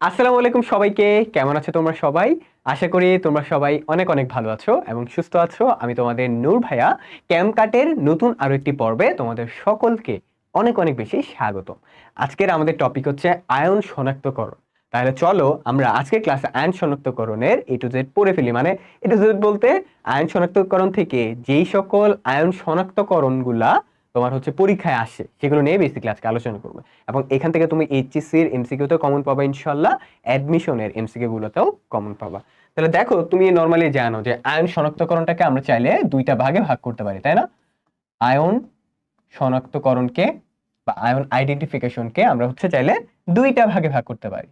আসসালামু আলাইকুম সবাইকে। কেমন আছো তোমরা সবাই? আশা করি তোমরা সবাই অনেক অনেক ভালো আছো এবং সুস্থ আছো। আমি তোমাদের নূর ভাইয়া। ক্যাম্পকাটের নতুন আরও একটি পর্বে তোমাদের সকলকে অনেক অনেক বেশি স্বাগত। আজকের আমাদের টপিক হচ্ছে আয়ন শনাক্তকরণ। তাহলে চলো আমরা আজকের ক্লাসে আয়ন শনাক্তকরণের এ টু জেড পড়ে ফেলি। মানে এ টু জেড বলতে আয়ন শনাক্তকরণ থেকে যেই সকল আয়ন শনাক্তকরণগুলা তোমার হচ্ছে পরীক্ষায় আসে, সেগুলো নিয়ে বেসিক্যালি আজকে আলোচনা করব। এবং এখান থেকে তুমি এইচএসসির এমসিকিউতেও কমন পাবা ইনশাল্লাহ অ্যাডমিশনের এমসিকিউ গুলোতেও কমন পাবা। তাহলে দেখো, তুমি নর্মালি জানো যে আয়ন শনাক্তকরণটাকে আমরা চাইলে দুইটা ভাগে ভাগ করতে পারি, তাই না? আয়ন শনাক্তকরণকে বা আয়ন আইডেন্টিফিকেশনকে আমরা হচ্ছে চাইলে দুইটা ভাগে ভাগ করতে পারি।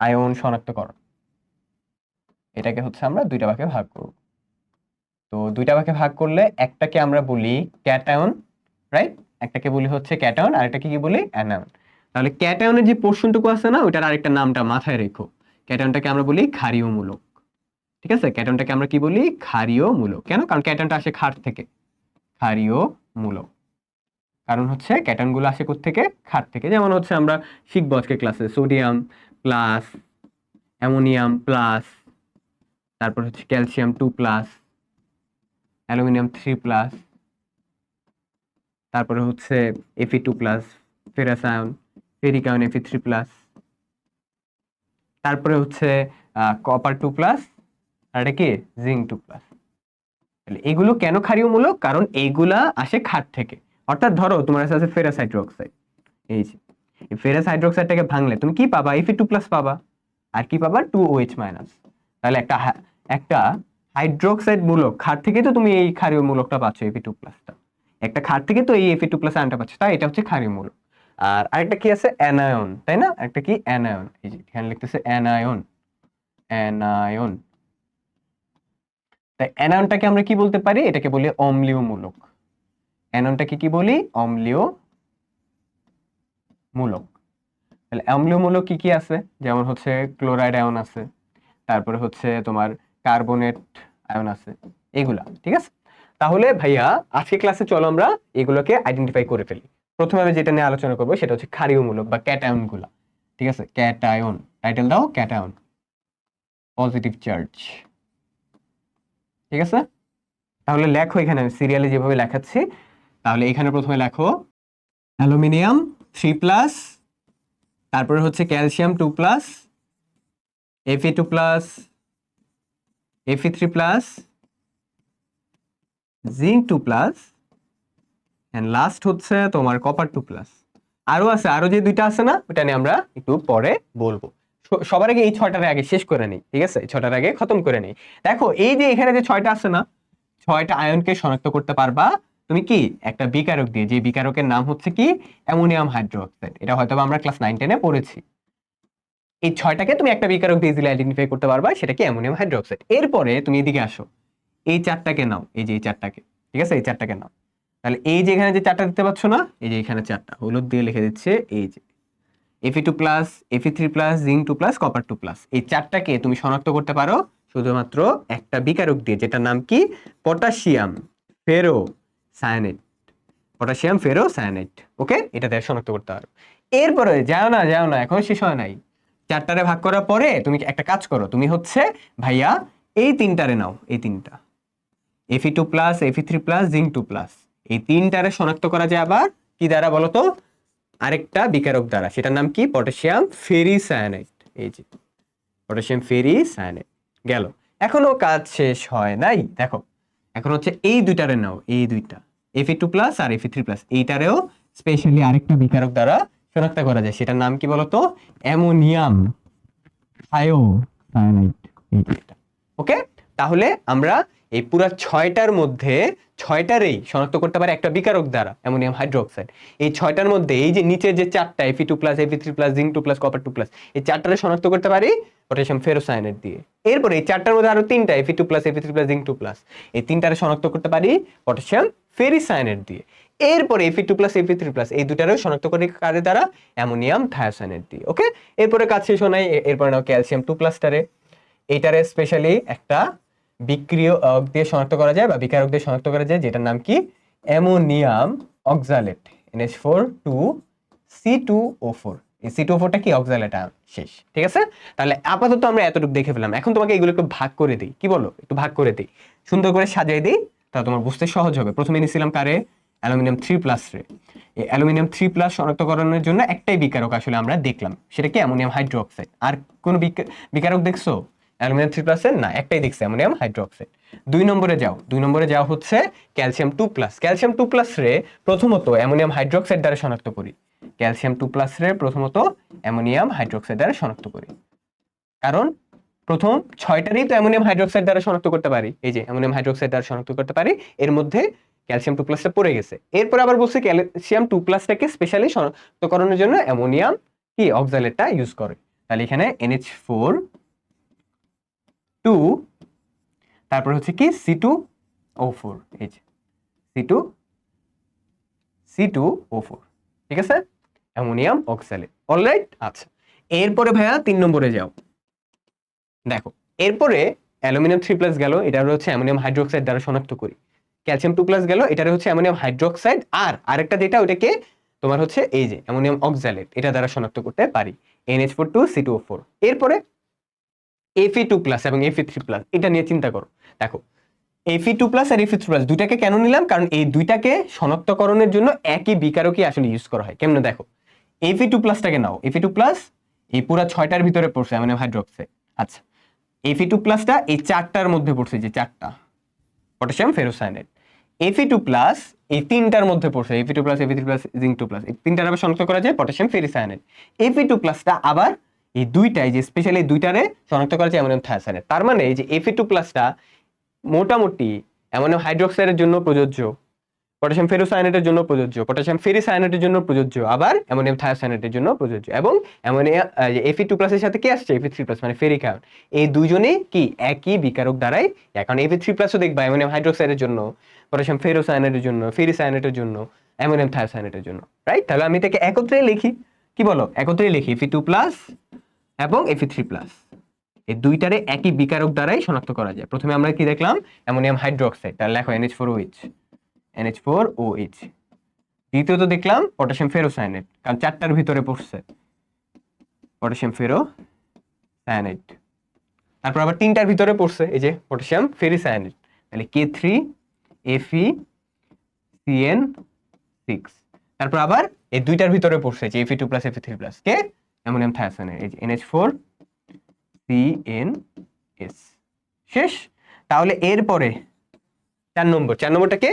আয়ন শনাক্তকরণ। এটাকে হচ্ছে আমরা দুইটা ভাগে ভাগ করব। তো দুইটা ভাগে ভাগ করলে একটাকে আমরা বলি ক্যাটায়ন রাইট একটাকে বলি হচ্ছে ক্যাটায়ন আর একটাকে কি বলি অ্যানায়ন তাহলে ক্যাটায়নের যে পোর্শনটুকু আছে না, ওইটার আরেকটা নামটা মাথায় রেখো। ক্যাটায়নটাকে আমরা বলি ক্ষারীয়মূলক। ঠিক আছে? ক্যাটায়নটাকে আমরা কি বলি? ক্ষারীয়মূলক। কেন? কারণ ক্যাটায়নটা আসে ক্ষার থেকে। ক্ষারীয়মূলক। কারণ হচ্ছে ক্যাটায়নগুলো আসে থেকে ক্ষার থেকে। যেমন হচ্ছে আমরা শিখব আজকে ক্লাসে। সোডিয়াম প্লাস, অ্যামোনিয়াম প্লাস, তারপর হচ্ছে calcium two plus, aluminium three plus তারপরে হচ্ছে F E two plus ferrous ion ferric ion ferric F E three plus তারপরে হচ্ছে কপার টু প্লাস আর এটা কি? জিঙ্ক টু প্লাস এগুলো কেন ক্ষারীয়মূলক? কারণ এইগুলা আসে খাট থেকে। অর্থাৎ ধরো, তোমার কাছে আছে ফেরাস হাইড্রোক্সাইড এই যে ফেরাস হাইড্রোক্সাইডটাকে ভাঙলে তুমি কি পাবা? এফি টু প্লাস পাবা। আর কি পাবা? টু ও এইচ মাইনাস তাহলে একটা একটা হাইড্রোক্সাইড মূলক ক্ষার থেকে তো তুমি এই ক্ষারীয় মূলকটা পাচ্ছ এফি টু। প্লাসটা একটা ক্ষার থেকে তো এই এফি টু প্লাস আয়নটা পাচ্ছ, তাই এটা হচ্ছে ক্ষারীয় মূলক আর আরেকটা কি আছে? অ্যানায়ন তাই না? একটা কি? অ্যানায়ন এই যে এখানে লিখতেছে অ্যানায়ন অ্যানায়ন তাই অ্যানায়নটাকে আমরা কি বলতে পারি? এটাকে বলি অম্লীয় মূলক অ্যানায়নটাকে কি বলি? অম্লীয় মূলক তাহলে অম্লীয় মূলক কি কি আছে? যেমন হচ্ছে ক্লোরাইড আয়ন আছে, তারপরে হচ্ছে তোমার কার্বনেট আয়ন আছে, এগুলা, ঠিক আছে? তাহলে ভাইয়া, আজকে ক্লাসে চলো আমরা এগুলোকে আইডেন্টিফাই করে ফেলি। প্রথমে আমি যেটা নিয়ে আলোচনা করব সেটা হচ্ছে ক্ষারীয়মূলক বা ক্যাটায়নগুলা ঠিক আছে? ক্যাটায়ন টাইটেল দাও ক্যাটায়ন পজিটিভ চার্জ ঠিক আছে? তাহলে লেখো এখানে, আমি সিরিয়ালে যেভাবে লেখাচ্ছি, তাহলে এখানে প্রথমে লেখো, অ্যালুমিনিয়াম থ্রি প্লাস তারপরে হচ্ছে calcium two plus F E two plus F E three plus zinc two plus and last হচ্ছে তোমার কপার টু প্লাস আরও আছে আরও যে দুইটা আছে না ওটা নিয়ে আমরা একটু পরে বলব। সবার আগে এই ছয়টার আগে শেষ করে নিই, ঠিক আছে? এই ছয়টার আগে খতম করে নিই। দেখো, এই যে এখানে যে ছয়টা আছে না, ছয়টা আয়নকে শনাক্ত করতে পারবা তুমি কি? একটা বিকারক দিয়ে, যে বিকারকের নাম হচ্ছে কি? Ammonium hydroxide. এটা হয়তো আমরা ক্লাস নাইন টেনে পড়েছি। এই ছয়টাকে তুমি একটা বিকারক দিয়ে ইজিলি আইডেন্টিফাই করতে পারবা, সেটা কি অ্যামোনিয়াম হাইড্রোক্সাইড? এরপরে তুমি এদিকে আসো। এই চারটাকে নাও, এই যে এই চারটাকে, ঠিক আছে? এই চারটাকে নাও। তাহলে এই যে এখানে যে চারটা দিতে পারছ না, এই যে এখানে চারটা, হলুদ দিয়ে লিখে দিচ্ছে এই যে। F E two plus F E three plus zinc two plus copper two plus এই চারটাকে তুমি শনাক্ত করতে পারো শুধুমাত্র একটা বিকারক দিয়ে, যেটার নাম কি? Potassium ferro cyanide potassium ferro cyanide okay? এটা দিয়ে শনাক্ত করতে পারো। এরপরে যাও না যাও না, এখন শেষ হয় নাই। চারটারে ভাগ করার পরে তুমি একটা কাজ করো, তুমি হচ্ছে ভাইয়া এই তিনটারে নাও, এই তিনটা। F E two plus F E three plus zinc two plus এই তিনটারে শনাক্ত করা যায় আবার কি দ্বারা বলতো? আরেকটা বিকারক দ্বারা। সেটার নাম কি? পটাশিয়াম ফেরি সায়ানাইড এই যে পটাশিয়াম ফেরি সায়ানাইড গেল। এখনও কাজ শেষ হয় নাই। দেখো, এখন হচ্ছে এই দুইটারে নাও, এই দুইটা। এফি টু প্লাস আর এফি থ্রি প্লাস এইটারেও স্পেশালি আরেকটা বিকারক দ্বারা শনাক্ত করা যায়। সেটার নাম কি বলতো? অ্যামোনিয়াম যেটা ওকে তাহলে আমরা এই পুরো ছয়টার মধ্যে, ছয়টারেই শনাক্ত করতে পারে একটা বিকারক দ্বারা, অ্যামোনিয়াম হাইড্রোক্সাইড। এই ছয়টার মধ্যে, এই যে নিচে যে চারটা F E two plus F E three plus zinc two plus copper two plus এই চারটারে শনাক্ত করতে পারি পটাশিয়াম ফেরোসায়ানেট দিয়ে। এরপরে এই চারটার মধ্যে আরও তিনটা F E two plus F E three plus zinc two plus এই তিনটারে শনাক্ত করতে পারি পটাশিয়াম ফেরিসায়ানেট দিয়ে। এরপরে F E two plus F E three plus এই দুটারেও শনাক্ত করে কাদের দ্বারা অ্যামোনিয়াম থায়োসায়ানেট দিয়ে ওকে এরপরে কাজ শেষ হয় এরপরে নাও ক্যালসিয়াম টু প্লাসটারে এইটারে স্পেশালি একটা বিক্রিয়ক দিয়ে শনাক্ত করা যায় বা বিকারক দিয়ে শনাক্ত করা যায়, যেটার নাম কি? Ammonium oxalate NH four two C two O four এই সি টু ফোরটা কি? অক্সালেট শেষ। ঠিক আছে? তাহলে আপাতত আমরা এতটুকু দেখে ফেলাম এখন তোমাকে এগুলো একটু ভাগ করে দিই। কি বলো? একটু ভাগ করে দিই। সুন্দর করে সাজিয়ে দিই, তাহলে তোমার বুঝতে সহজ হবে। প্রথমে নিয়েছিলাম কারে? অ্যালুমিনিয়াম থ্রি প্লাস রে। এই অ্যালুমিনিয়াম থ্রি প্লাস শনাক্তকরণের জন্য একটাই বিকারক আসলে আমরা দেখলাম। সেটা কি? Ammonium hydroxide. আর কোন বিকারক দেখছ? অ্যালুমিনিয়াম থ্রি প্লাসের না, একটাই দেখছে, অ্যামোনিয়াম হাইড্রোক্সাইড। দুই নম্বরে যাও, দুই নম্বরে যাও হচ্ছে calcium two plus. Calcium two plus রে প্রথমত অ্যামোনিয়াম হাইড্রোক্সাইড দ্বারা শনাক্ত করি। ক্যালসিয়াম টু প্লাস রে প্রথমত অ্যামোনিয়াম হাইড্রোক্সাইড দ্বারা শনাক্ত করি। কারণ প্রথম ছয়টারই তো অ্যামোনিয়াম হাইড্রোক্সাইড দ্বারা শনাক্ত করতে পারি। এই যে অ্যামোনিয়াম হাইড্রোক্সাইড দ্বারা শনাক্ত করতে পারি, এর মধ্যে ক্যালসিয়াম টু প্লাসটা পড়ে গেছে। এরপর আবার বলছে ক্যালসিয়াম টু প্লাসটাকে স্পেশালি শনাক্তকরণের জন্য অ্যামোনিয়াম কি? অক্সালেটটা ইউজ করে। তাহলে এখানে এনএইচ ফোর টু তারপর হচ্ছে কি? সি টু ও ফোর এই যে। C two C two O four ঠিক আছে? অ্যামোনিয়াম অক্সালেট অলরাইট আচ্ছা। এরপরে ভাইয়া তিন নম্বরে যাও। দেখো, এরপরে অ্যালুমিনিয়াম থ্রি প্লাস গেল এটা হচ্ছে অ্যামোনিয়াম হাইড্রোক্সাইড দ্বারা শনাক্ত করি। ক্যালসিয়াম টু প্লাস গেল এটা হচ্ছে অ্যামোনিয়াম হাইড্রোক্সাইড, আর আরেকটা যেটা, ওটাকে তোমার হচ্ছে এই যে, অ্যামোনিয়াম অক্সালেট এটা দ্বারা শনাক্ত করতে পারি। NH four two C two O four এরপরে এফি টু প্লাস এবং এফি থ্রি প্লাস এটা নিয়ে চিন্তা করো। দেখো এফি টু প্লাস আর এফি থ্রি প্লাস দুইটাকে কেন নিলাম? কারণ এই দুইটাকে শনাক্তকরণের জন্য একই বিকারকই আসলে ইউজ করা হয়। কেমন দেখো? এফি টু প্লাসটাকে নাও। এফি টু প্লাস এই পুরা ছয়টার ভিতরে পড়ছে মানে হাইড্রোক্সাইড আচ্ছা এফি টু প্লাসটা এই চারটার মধ্যে পড়ছে, যে চারটা। Potassium ferrocyanide Fe two plus এই তিনটার মধ্যে পড়ছে F E two plus F E three plus zinc two plus এই তিনটার আবার শনাক্ত করা যায় পটাশিয়াম ফেরিসায়ানেট এফি টু প্লাসটা আবার এই দুইটাই যে স্পেশালি দুইটারে শনাক্ত করা যায় অ্যামোনিয়াম থায়াসাইনেট তার মানে এই যে এফি টু প্লাসটা মোটামুটি অ্যামোনিয়াম হাইড্রোক্সাইডের জন্য প্রযোজ্য, পটাশিয়াম ফেরোসায়ানেটের জন্য প্রযোজ্য, পটাশিয়াম ফেরিসায়ানেটের জন্য প্রযোজ্য, আবার অ্যামোনিয়াম থায়াসাইনেটের জন্য প্রযোজ্য এবং অ্যামোনিয়া এফি টু প্লাসের সাথে কি আসছে? এফি থ্রি প্লাস মানে ফেরিক এই দুজনেই কি একই বিকারক দ্বারাই এখন এফি থ্রি প্লাসও দেখবা অ্যামোনিয়াম হাইড্রোক্সাইডের জন্য, পটাশিয়াম ফেরোসায়ানেটের জন্য ফেরিসায়ানেটের জন্য, অ্যামোনিয়াম থায়োসায়ানেটের জন্য রাইট তাহলে আমি এটাকে একত্রে লিখি। কি বলো? একত্রে লিখি এফি টু প্লাস এবং এফি থ্রি প্লাস এই দুইটারে একই বিকারক দ্বারাই শনাক্ত করা যায়। প্রথমে আমরা কি দেখলাম? অ্যামোনিয়াম হাইড্রোক্সাইড তাহলে লেখো NH four OH NH four O H দ্বিতীয়ত দেখলাম পটাশিয়াম ফেরোসায়ানেট কারণ চারটার ভিতরে পড়ছে। পটাশিয়াম ফেরো সায়ানাইট তারপর আবার তিনটার ভিতরে পড়ছে, এই যে পটাশিয়াম ফেরিসায়ানেট তাহলে K three F E CN six তারপর আবার এই দুইটার ভিতরে পড়ছে যে F E two plus F E three plus কে? অ্যামোনিয়াম থায়াসানের এই যে এনএইচ ফোর সিএন এস। শেষ? তাহলে এরপরে চার নম্বর, চার নম্বরটাকে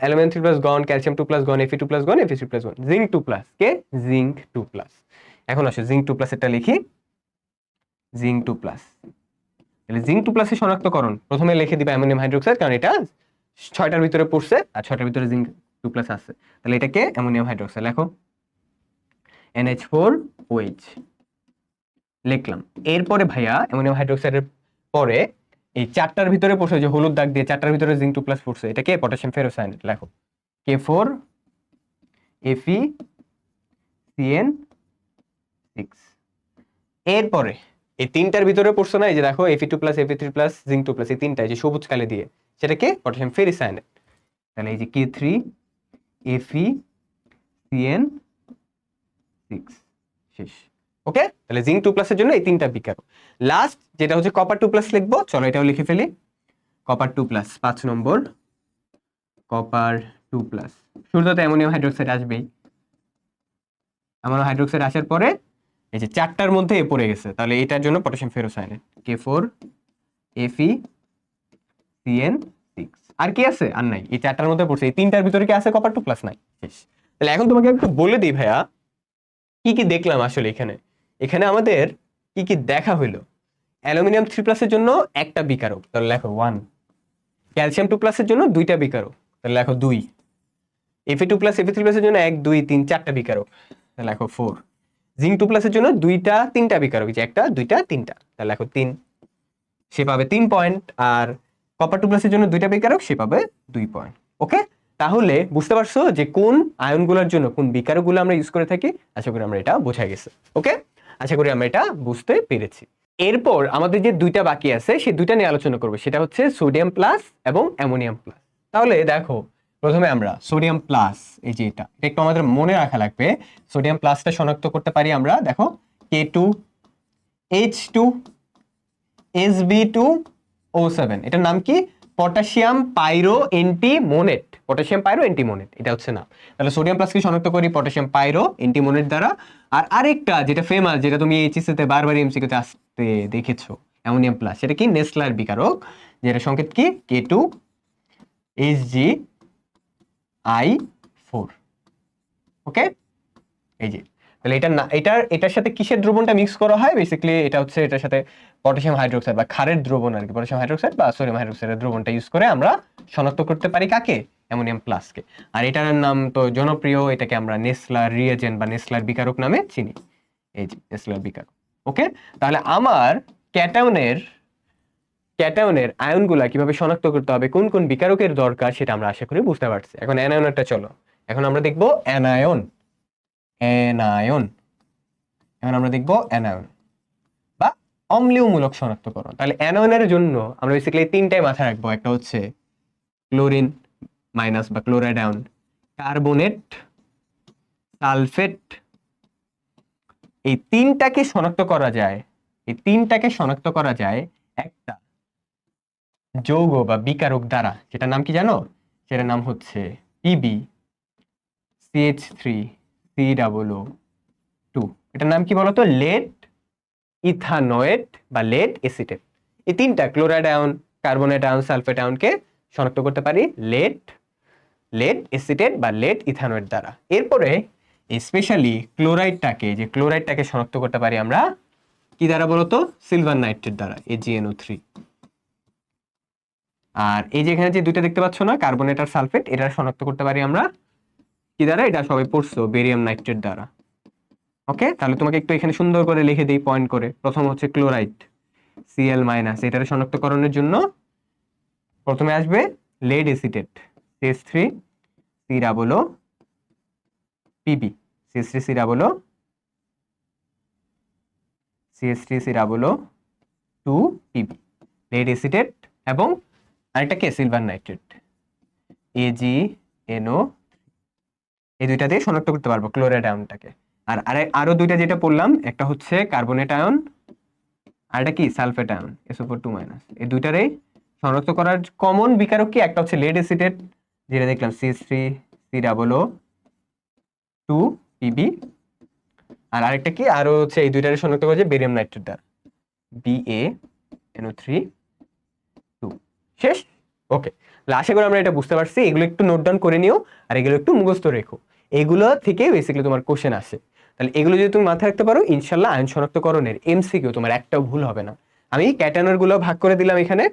aluminium three plus gone, calcium two plus gone, F E two plus gone, F E three plus gone. Zinc two plus কে? Zinc two plus. এখন আসো, জিঙ্ক টু প্লাস এটা লিখি। Zinc two plus. তাহলে জিঙ্ক টু প্লাসের শনাক্তকরণ, প্রথমে লিখে দিবা অ্যামোনিয়াম হাইড্রোক্সাইড, কারণ এটা ছয়টার ভিতরে পড়ছে আর ছয়টার ভিতরে জিঙ্ক টু প্লাস আছে। তাহলে এটাকে অ্যামোনিয়াম হাইড্রোক্সাইড। লেখো। এনএইচ ফোর লিখলাম। এরপরে ভাইয়া অ্যামোনিয়াম হাইড্রোক্সাইডের পরে এই চারটার ভিতরে পড়ছে যে হলুদ দাগ দিয়ে চারটার ভিতরে জিঙ্ক টু প্লাস পড়ছে এটাকে পটাশিয়াম ফেরোসায়ানেট লেখো। K four Fe CN six এরপরে এই তিনটার ভিতরে পড়ছে না এই যে দেখো F E two plus F E three plus zinc two plus এই তিনটা এই যে সবুজ কালে দিয়ে সেটাকে পটাশিয়াম ফেরিসায়ানেট তাহলে এই যে K three F E CN six শেষ। ওকে তাহলে জিঙ্ক টু প্লাসের জন্য এই তিনটা বিকারক লাস্ট যেটা হচ্ছে কপার টু প্লাস লিখব, চলো এটাও লিখে ফেলি। কপার টু প্লাস পাঁচ নম্বর। কপার টু প্লাস শুরুতে অ্যামোনিয়াম হাইড্রোক্সাইড আসবেই। অ্যামোনিয়াম হাইড্রোক্সাইড আসার পরে এই যে চারটার মধ্যে এ পড়ে গেছে, তাহলে এটার জন্য potassium ferrocyanate K four F E CN six আর কি আছে? আর নাই। এই চারটার মধ্যে পড়ছে। এই তিনটার ভিতরে কি আছে? কপার টু প্লাস নাই। শেষ। তাহলে এখন তোমাকে একটু বলে দিই ভাইয়া কি কি দেখলাম আসলে এখানে? এখানে আমাদের কি কি দেখা হইল? অ্যালুমিনিয়াম থ্রি প্লাসের জন্য একটা বিকারক, তাহলে লেখো ওয়ান ক্যালসিয়াম টু প্লাসের জন্য দুইটা বিকারক, তাহলে লেখো দুই. Fe two plus Fe three প্লাসের জন্য এক, দুই, তিন, চারটা বিকারক, তাহলে লেখো ফোর জিঙ্ক টু প্লাসের জন্য দুইটা, তিনটা বিকারক যে একটা, দুইটা, তিনটা, তাহলে লেখো তিন। সে পাবে তিন পয়েন্ট আর কপার টু প্লাসের জন্য দুইটা বিকারক, সে পাবে দুই পয়েন্ট ওকে তাহলে বুঝতে পারছ যে কোন আয়নগুলোর জন্য, কোন বিকারগুলো আমরা ইউজ করে থাকি? আশা করি আমরা এটা বোঝা গেছে ওকে আশা করি আমরা এটা বুঝতে পেরেছি। এরপর আমাদের যে দুইটা বাকি আছে, সেই দুইটা নিয়ে আলোচনা করব। সেটা হচ্ছে সোডিয়াম প্লাস এবং অ্যামোনিয়াম প্লাস তাহলে দেখো, প্রথমে আমরা সোডিয়াম প্লাস এই যে এটা এটা একটু আমাদের মনে রাখা লাগবে। সোডিয়াম প্লাসটা শনাক্ত করতে পারি আমরা, দেখো K two H two S B two O seven এটার নাম কি? পটাশিয়াম পাইরো এন্টিমোনেট। পটাশিয়াম পাইরো এন্টিমোনেট, এটা হচ্ছে না। তাহলে সোডিয়াম প্লাসকে শনাক্ত করি, পটাশিয়াম পাইরো এন্টিমোনেট দ্বারা। আর আরেকটা যেটা ফেমাস যেটা তুমি এইচএসসি তে বারবার এমসিকিউতে আসতে দেখেছ, অ্যামোনিয়াম প্লাস সেটা কি? নেসলার বিকারক যেটা সংকেত কি? K two H G I four okay এই যে তাহলে এটা না, এটার এটার সাথে কিসের দ্রবণটা মিক্স করা হয়? বেসিক্যালি এটা হচ্ছে, এটার সাথে পটাশিয়াম হাইড্রোক্সাইড বা ক্ষারের দ্রবণ আর কি পটাশিয়াম হাইড্রোক্সাইড বা সোডিয়াম হাইড্রোক্সাইডের দ্রবণটা ইউজ করে আমরা শনাক্ত করতে পারি কাকে? অ্যামোনিয়াম প্লাসকে আর এটার নাম তো জনপ্রিয়, এটাকে আমরা নেসলার রিয়েজেন্ট বা নেসলার বিকারক নামে চিনি। এই যে নেসলার বিকারক। ওকে তাহলে আমার ক্যাটায়নের ক্যাটায়নের আয়নগুলা কীভাবে শনাক্ত করতে হবে, কোন কোন বিকারকের দরকার, সেটা আমরা আশা করি বুঝতে পারছি। এখন অ্যানায়নটা চলো। এখন আমরা দেখব অ্যানায়ন অ্যানায়ন এখন আমরা দেখব অ্যানায়ন বা অম্লীয়মূলক শনাক্তকরণ। তাহলে অ্যানায়নের জন্য আমরা বেসিক্যালি তিনটাই মাথায় রাখব। একটা হচ্ছে ক্লোরিন মাইনাস বা ক্লোরাইড আয়ন কার্বনেট, সালফেট। এই তিনটাকে শনাক্ত করা যায়, এই তিনটাকে শনাক্ত করা যায় একটা যৌগ বা বিকারক দ্বারা। যেটার নাম কি জানো? সেটার নাম হচ্ছে Pb CH three C double two এটার নাম কি বলতো? লেড ইথানয়েট বা লেড এসিটেট এই তিনটা chloride ion carbonate ion sulphate আয়নকে শনাক্ত করতে পারি লেড লেড এসিটেট বা লেড ইথানয়েট দ্বারা। এরপরে স্পেশালি ক্লোরাইডটাকে যে ক্লোরাইডটাকে শনাক্ত করতে পারি আমরা, কি দ্বারা বলতো? সিলভার নাইট্রেট দ্বারা এজিএনও থ্রি আর এই যে এখানে যে দুইটা দেখতে পাচ্ছ না কার্বনেট আর সালফেট এটা শনাক্ত করতে পারি আমরা কি দ্বারা? এটা সবাই পড়ছো বেরিয়াম নাইট্রেট দ্বারা। ওকে তাহলে তোমাকে একটু এখানে সুন্দর করে লিখে দিই পয়েন্ট করে। প্রথম হচ্ছে ক্লোরাইড সিএল মাইনাস এটার শনাক্তকরণের জন্য প্রথমে আসবে lead acetate CS three C double O PB CS three C double O CS three C double O two PB lead acetate এবং আরেকটা কে? সিলভার নাইট্রেট এজি এনও এই দুইটা দিয়ে শনাক্ত করতে পারব ক্লোরাইড আয়নটাকে আর আরে, আরও দুইটা যেটা পড়লাম, একটা হচ্ছে কার্বনেট আয়ন আর একটা কি? Sulphate ion SO four two minus এই দুইটারে শনাক্ত করার কমন বিকারক কি? একটা হচ্ছে লেড এসিটেট যেটা দেখলাম C three C double O two PB আর আরেকটা কি? আরও হচ্ছে এই দুইটারে শনাক্ত করা যায় বেরিয়াম নাইট্রেট দ্বারা। B A NO three two শেষ? ওকে আশা করি আমরা এটা বুঝতে পারছি। এগুলো একটু নোট ডাউন করে নিও আর এগুলো একটু মুখস্থ রেখো। এগুলো থেকে বেসিক্যালি তোমার কোশ্চেন আসে। তাহলে এগুলো যদি তুমি মাথায় রাখতে পারো ইনশাল্লাহ আইন শনাক্তকরণের এমসিকিউ তোমার একটাও ভুল হবে না। আমি ক্যাটানোরগুলো ভাগ করে দিলাম এখানে।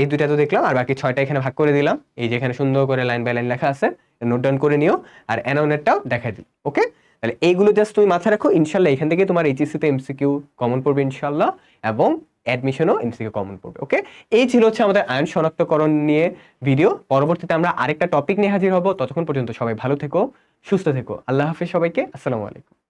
এই দুইটা তো দেখলাম, আর বাকি ছয়টা এখানে ভাগ করে দিলাম। এই যে এখানে সুন্দর করে লাইন বাই লাইন লেখা আছে নোট ডাউন করে নিও। আর অ্যানোনেরটাও দেখাই দিই ওকে তাহলে এইগুলো জাস্ট তুমি মাথায় রাখো ইনশাল্লাহ এখান থেকে তোমার এইচএসসিতে এমসিকিউ কমন পড়বে ইনশাল্লাহ এবং অ্যাডমিশনও এমসিকে কমন পড়বে ওকে এই ছিল হচ্ছে আমাদের আয়ন শনাক্তকরণ নিয়ে ভিডিও পরবর্তীতে আমরা আরেকটা টপিক নিয়ে হাজির হব। ততক্ষণ পর্যন্ত সবাই ভালো থেকো, সুস্থ থেকো। আল্লাহ হাফিজ সবাইকে। আসসালামু আলাইকুম।